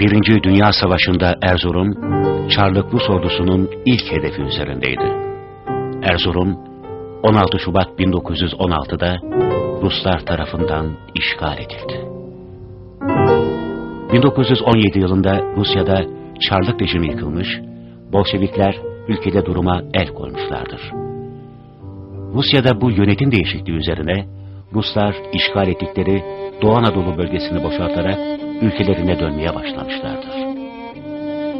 Birinci Dünya Savaşı'nda Erzurum, Çarlık Rus ordusunun ilk hedefi üzerindeydi. Erzurum, 16 Şubat 1916'da Ruslar tarafından işgal edildi. 1917 yılında Rusya'da Çarlık rejimi yıkılmış, Bolşevikler ülkede duruma el koymuşlardır. Rusya'da bu yönetim değişikliği üzerine Ruslar işgal ettikleri Doğu Anadolu bölgesini boşaltarak ülkelerine dönmeye başlamışlardır.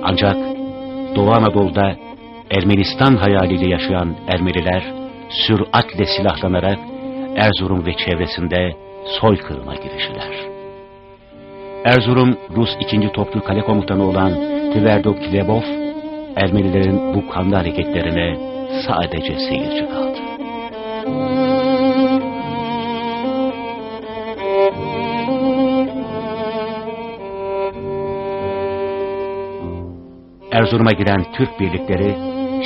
Ancak Doğu Anadolu'da Ermenistan hayaliyle yaşayan Ermeniler süratle silahlanarak Erzurum ve çevresinde soykırıma giriştiler. Erzurum Rus 2. Toplu Kale Komutanı olan Tverdo Kilebov, Ermenilerin bu kanlı hareketlerine sadece seyirci kaldı. Erzurum'a giren Türk birlikleri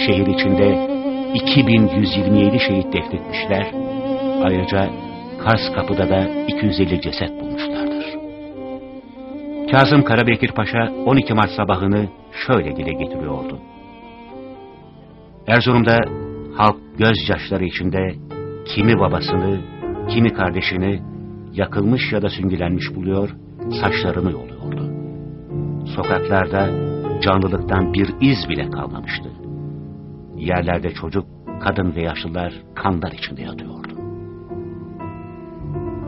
şehir içinde 2127 şehit defnetmişler. Ayrıca Kars Kapı'da da 250 ceset bulmuşlardır. Kazım Karabekir Paşa 12 Mart sabahını şöyle dile getiriyordu. Erzurum'da halk gözyaşları içinde kimi babasını, kimi kardeşini yakılmış ya da süngülenmiş buluyor, saçlarını yoluyordu. Sokaklarda canlılıktan bir iz bile kalmamıştı. Yerlerde çocuk, kadın ve yaşlılar kanlar içinde yatıyordu.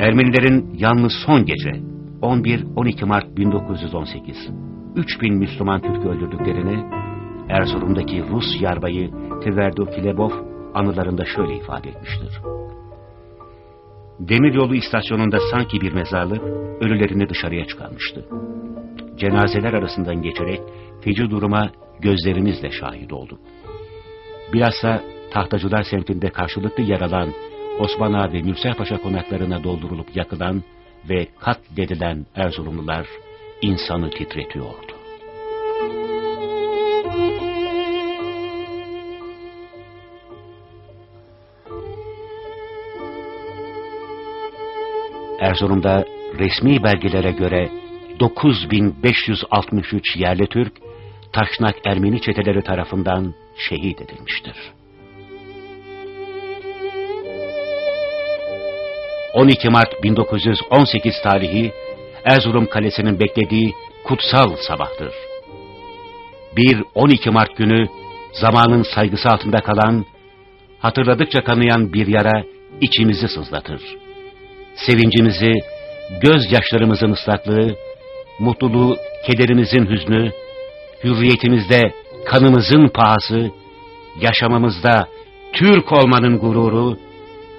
Ermenilerin yalnız son gece 11-12 Mart 1918 3000 Müslüman Türk öldürdüklerini Erzurum'daki Rus yarbayı Tverdo Kilebov anılarında şöyle ifade etmiştir. Demiryolu istasyonunda sanki bir mezarlık ölülerini dışarıya çıkarmıştı. Cenazeler arasından geçerek feci duruma gözlerimizle şahit olduk. Bilhassa Tahtacılar semtinde karşılıklı yer alan Osman Ağa ve Mürsel Paşa konaklarına doldurulup yakılan ve katledilen Erzurumlular insanı titretiyordu. Erzurum'da resmi belgelere göre 9563 yerli Türk, Taşnak Ermeni çeteleri tarafından şehit edilmiştir. 12 Mart 1918 tarihi Erzurum Kalesi'nin beklediği kutsal sabahtır. Bir 12 Mart günü zamanın saygısı altında kalan, hatırladıkça kanayan bir yara içimizi sızlatır. Sevincimizi, gözyaşlarımızın ıslaklığı, mutluluğu, kederimizin hüznü, hürriyetimizde kanımızın pahası, yaşamamızda Türk olmanın gururu,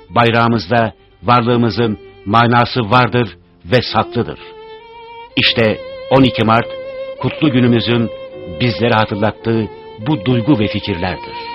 bayrağımızda varlığımızın manası vardır ve saklıdır. İşte 12 Mart kutlu günümüzün bizlere hatırlattığı bu duygu ve fikirlerdir.